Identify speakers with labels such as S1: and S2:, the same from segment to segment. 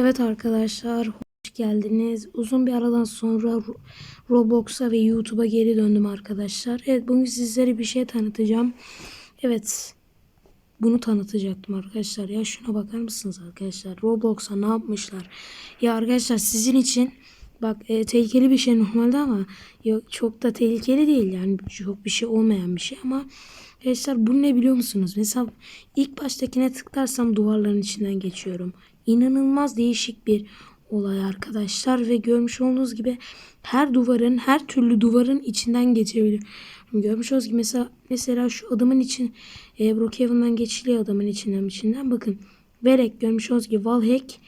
S1: Evet arkadaşlar hoş geldiniz. Uzun bir aradan sonra Ro- Roblox'a ve YouTube'a geri döndüm arkadaşlar. Evet bugün sizlere bir şey tanıtacağım. Evet bunu tanıtacaktım arkadaşlar. Ya şuna bakar mısınız arkadaşlar? Roblox'a ne yapmışlar? Ya arkadaşlar sizin için bak e, tehlikeli bir şey normalde ama yok çok da tehlikeli değil yani çok bir şey olmayan bir şey ama arkadaşlar bu ne biliyor musunuz? Mesela ilk baştakine tıklarsam duvarların içinden geçiyorum. İnanılmaz değişik bir olay arkadaşlar ve görmüş olduğunuz gibi her duvarın her türlü duvarın içinden geçebiliyorum. Görmüş olduğunuz gibi mesela mesela şu adamın için e, Brookhaven'dan geçiliyor adamın içinden içinden bakın. Verek görmüş olduğunuz gibi Valhek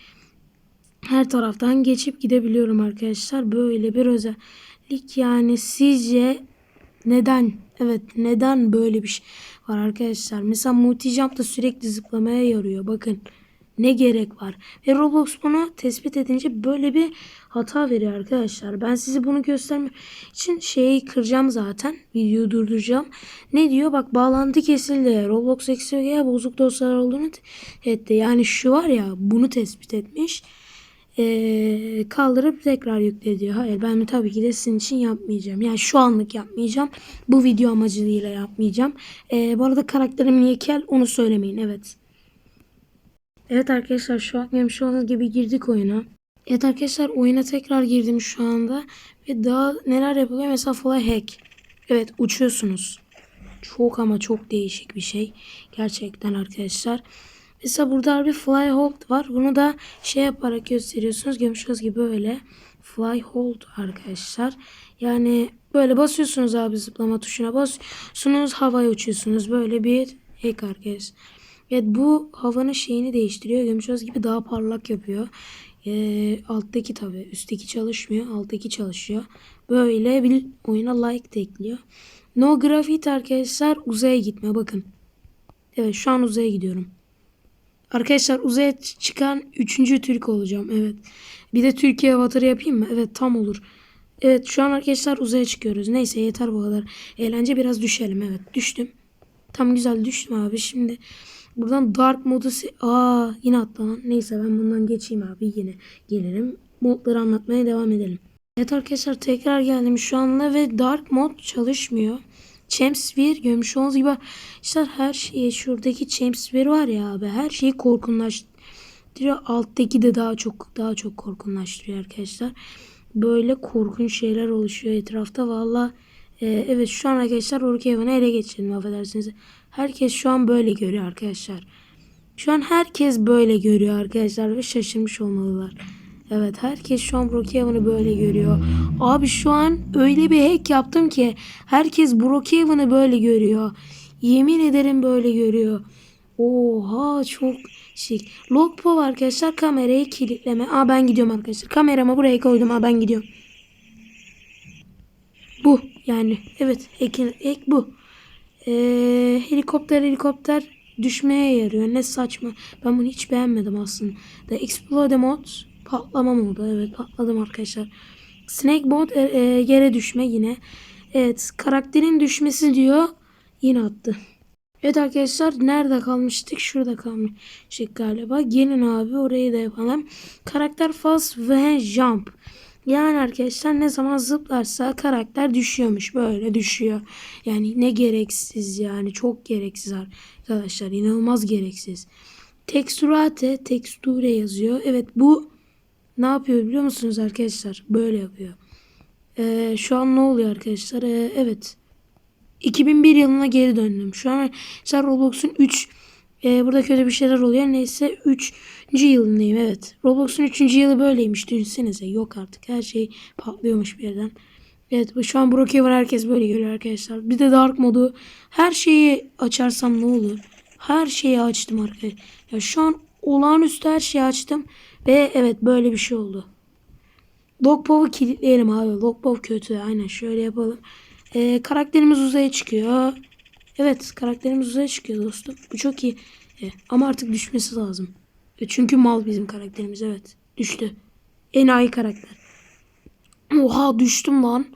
S1: her taraftan geçip gidebiliyorum arkadaşlar. Böyle bir özellik yani sizce neden? Evet neden böyle bir şey var arkadaşlar? Mesela multijump da sürekli zıplamaya yarıyor. Bakın ne gerek var? Ve Roblox bunu tespit edince böyle bir hata veriyor arkadaşlar. Ben size bunu göstermek için şeyi kıracağım zaten. Videoyu durduracağım. Ne diyor? Bak bağlantı kesildi. Roblox eksiğe bozuk dosyalar olduğunu etti. Yani şu var ya bunu tespit etmiş. Ee, kaldırıp tekrar yükle diyor. Hayır ben tabii ki de sizin için yapmayacağım. Yani şu anlık yapmayacağım. Bu video amacıyla yapmayacağım. Ee, bu arada karakterim niye onu söylemeyin. Evet. Evet arkadaşlar şu an görmüş olduğunuz gibi girdik oyuna. Evet arkadaşlar oyuna tekrar girdim şu anda. Ve daha neler yapılıyor? Mesela fly hack. Evet uçuyorsunuz. Çok ama çok değişik bir şey. Gerçekten arkadaşlar. Mesela burada bir fly hold var. Bunu da şey yaparak gösteriyorsunuz. Görmüş olduğunuz gibi böyle. Fly hold arkadaşlar. Yani böyle basıyorsunuz abi zıplama tuşuna basıyorsunuz. Havaya uçuyorsunuz. Böyle bir hack arkadaşlar. Evet bu havanın şeyini değiştiriyor. Olduğunuz gibi daha parlak yapıyor. Ee, alttaki tabi üstteki çalışmıyor. Alttaki çalışıyor. Böyle bir oyuna like de ekliyor. No Gravity arkadaşlar uzaya gitme bakın. Evet şu an uzaya gidiyorum. Arkadaşlar uzaya çıkan 3. Türk olacağım. Evet. Bir de Türkiye avatarı yapayım mı? Evet tam olur. Evet şu an arkadaşlar uzaya çıkıyoruz. Neyse yeter bu kadar. Eğlence biraz düşelim. Evet düştüm. Tam güzel düştüm abi. Şimdi buradan dark modu... Aa yine atlanan. Neyse ben bundan geçeyim abi. Yine gelirim. Modları anlatmaya devam edelim. Evet arkadaşlar tekrar geldim şu anda ve dark mod çalışmıyor. Champsphere görmüş olduğunuz gibi işte her şeyi şuradaki Champsphere var ya abi her şeyi korkunlaştırıyor. Alttaki de daha çok daha çok korkunlaştırıyor arkadaşlar. Böyle korkunç şeyler oluşuyor etrafta. Valla e, evet şu an arkadaşlar Brookhaven'ı ele geçirdim affedersiniz. Herkes şu an böyle görüyor arkadaşlar. Şu an herkes böyle görüyor arkadaşlar ve şaşırmış olmalılar. Evet herkes şu an Brookhaven'ı böyle görüyor. Abi şu an öyle bir hack yaptım ki herkes Brookhaven'ı böyle görüyor. Yemin ederim böyle görüyor. Oha çok şık. Logpov arkadaşlar kamerayı kilitleme. Aa ben gidiyorum arkadaşlar. Kameramı buraya koydum. Aa ben gidiyorum. Bu yani evet ek, ek bu. Ee, helikopter helikopter düşmeye yarıyor. Ne saçma. Ben bunu hiç beğenmedim aslında. The Explode mod patlama modu. Evet patladım arkadaşlar. Snake mod e, e, yere düşme yine. Evet karakterin düşmesi diyor. Yine attı. Evet arkadaşlar nerede kalmıştık? Şurada kalmıştık galiba. Gelin abi orayı da yapalım. Karakter fast ve jump. Yani arkadaşlar ne zaman zıplarsa karakter düşüyormuş. Böyle düşüyor. Yani ne gereksiz yani. Çok gereksiz arkadaşlar. İnanılmaz gereksiz. Texturate, texture yazıyor. Evet bu ne yapıyor biliyor musunuz arkadaşlar? Böyle yapıyor. Ee, şu an ne oluyor arkadaşlar? Ee, evet. 2001 yılına geri döndüm. Şu an arkadaşlar Roblox'un 3 e, burada kötü bir şeyler oluyor. Neyse 3. yılındayım evet. Roblox'un 3. yılı böyleymiş. Düşünsenize. Yok artık. Her şey patlıyormuş bir yerden. Evet şu an Brookhaven herkes böyle görüyor arkadaşlar. Bir de Dark modu. Her şeyi açarsam ne olur? Her şeyi açtım arkadaşlar. Ya şu an olağanüstü her şeyi açtım. Ve evet böyle bir şey oldu. Logpov'u kilitleyelim abi. Logpov kötü. Aynen şöyle yapalım. Ee, karakterimiz uzaya çıkıyor. Evet karakterimiz uzaya çıkıyor dostum. Bu çok iyi. Ee, ama artık düşmesi lazım. E, çünkü mal bizim karakterimiz evet. Düştü. Enayi karakter. Oha düştüm lan.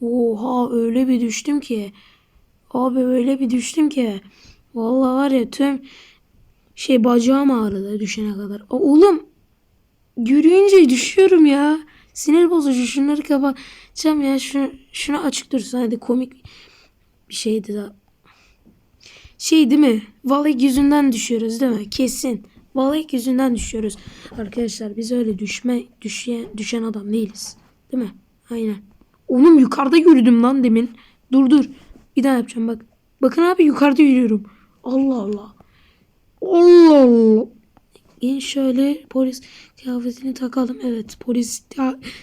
S1: Oha öyle bir düştüm ki. Abi öyle bir düştüm ki. Vallahi var ya tüm şey bacağım ağrıdı düşene kadar. Aa, oğlum yürüyünce düşüyorum ya. Sinir bozucu. Şunları kapatacağım ya. Şunu, şunu açık dursun. Hadi komik bir şeydi daha. Şey değil mi? Vallahi yüzünden düşüyoruz değil mi? Kesin. Vallahi yüzünden düşüyoruz. Arkadaşlar biz öyle düşme düşen, düşen adam değiliz. Değil mi? Aynen. Oğlum yukarıda yürüdüm lan demin. Dur dur. Bir daha yapacağım bak. Bakın abi yukarıda yürüyorum. Allah Allah. Allah Allah. Yine şöyle polis kıyafetini takalım. Evet polis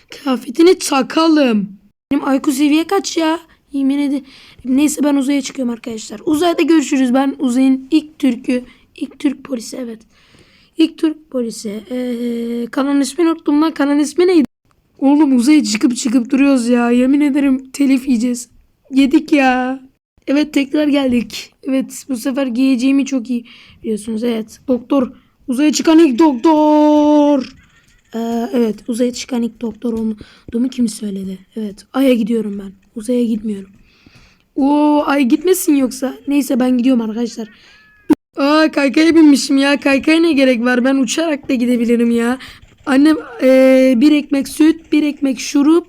S1: kıyafetini takalım. Benim IQ seviye kaç ya? Yemin ederim. Neyse ben uzaya çıkıyorum arkadaşlar. Uzayda görüşürüz. Ben uzayın ilk Türk'ü. ilk Türk polisi evet. İlk Türk polisi. Ee, kanalın ismini unuttum lan. Kanalın ismi neydi? Oğlum uzaya çıkıp çıkıp duruyoruz ya. Yemin ederim telif yiyeceğiz. Yedik ya. Evet tekrar geldik. Evet bu sefer giyeceğimi çok iyi biliyorsunuz. Evet doktor. Uzaya çıkan ilk doktor. Ee, evet uzaya çıkan ilk doktor olduğumu kim söyledi? Evet Ay'a gidiyorum ben. Uzaya gitmiyorum. Oo Ay gitmesin yoksa. Neyse ben gidiyorum arkadaşlar. Aa kaykaya binmişim ya. Kaykaya ne gerek var? Ben uçarak da gidebilirim ya. Annem eee, bir ekmek süt, bir ekmek şurup,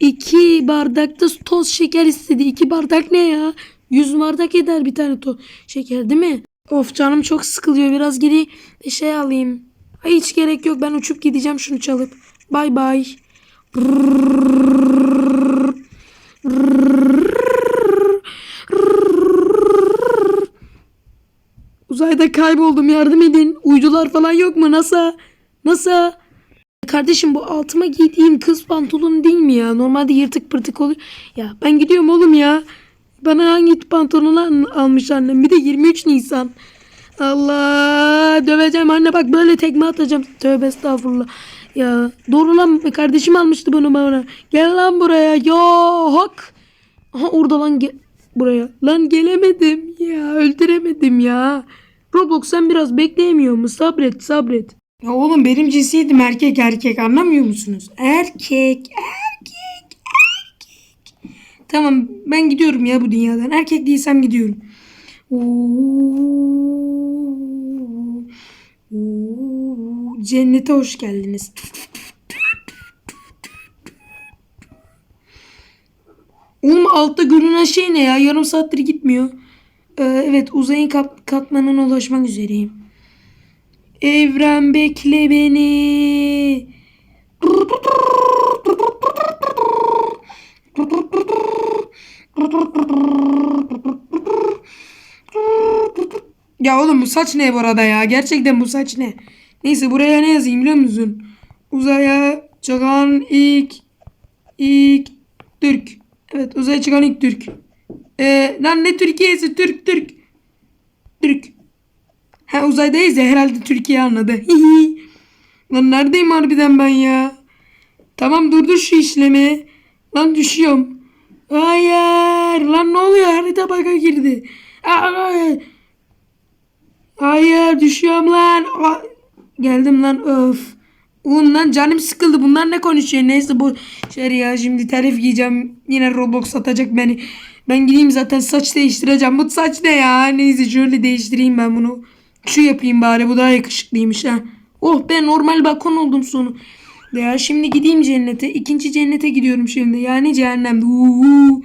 S1: iki bardak da toz şeker istedi. İki bardak ne ya? Yüz bardak eder bir tane toz şeker değil mi? Of canım çok sıkılıyor. Biraz geri şey alayım. Ay hiç gerek yok. Ben uçup gideceğim şunu çalıp. Bay bay. Uzayda kayboldum yardım edin. Uydular falan yok mu? NASA? NASA? Kardeşim bu altıma giydiğim kız pantolon değil mi ya? Normalde yırtık pırtık oluyor. Ya ben gidiyorum oğlum ya. Bana hangi pantolonu al- almış annem? Bir de 23 Nisan. Allah döveceğim anne bak böyle tekme atacağım. Tövbe estağfurullah. Ya doğru lan kardeşim almıştı bunu bana. Gel lan buraya. Ya hak. Aha orada lan ge- buraya. Lan gelemedim ya. Öldüremedim ya. Roblox sen biraz bekleyemiyor mu? Sabret sabret. Ya oğlum benim cinsiyetim erkek erkek anlamıyor musunuz? Erkek erkek erkek. Tamam ben gidiyorum ya bu dünyadan. Erkek değilsem gidiyorum. Oo, oo, cennete hoş geldiniz. Oğlum altta görünen şey ne ya? Yarım saattir gitmiyor. Ee, evet uzayın kat katmanına ulaşmak üzereyim. Evren bekle beni. Ya oğlum bu saç ne bu arada ya? Gerçekten bu saç ne? Neyse buraya ne yazayım biliyor musun? Uzaya çıkan ilk ilk Türk. Evet uzaya çıkan ilk Türk. Ee, lan ne Türkiye'si? Türk Türk. Türk. Ha uzaydayız ya herhalde Türkiye anladı. Lan neredeyim harbiden ben ya? Tamam durdur şu işlemi. Lan düşüyorum. Hayır. Lan ne oluyor? Harita baka girdi. Hayır düşüyorum lan. Geldim lan öf. Lan canım sıkıldı. Bunlar ne konuşuyor? Neyse bu şey ya şimdi telif yiyeceğim. Yine Roblox satacak beni. Ben gideyim zaten saç değiştireceğim. Bu saç ne ya? Neyse şöyle değiştireyim ben bunu. Şu yapayım bari bu daha yakışıklıymış ha. Oh be normal balkon oldum sonu. Ya şimdi gideyim cennete. İkinci cennete gidiyorum şimdi. Yani cehennemde. Uuu.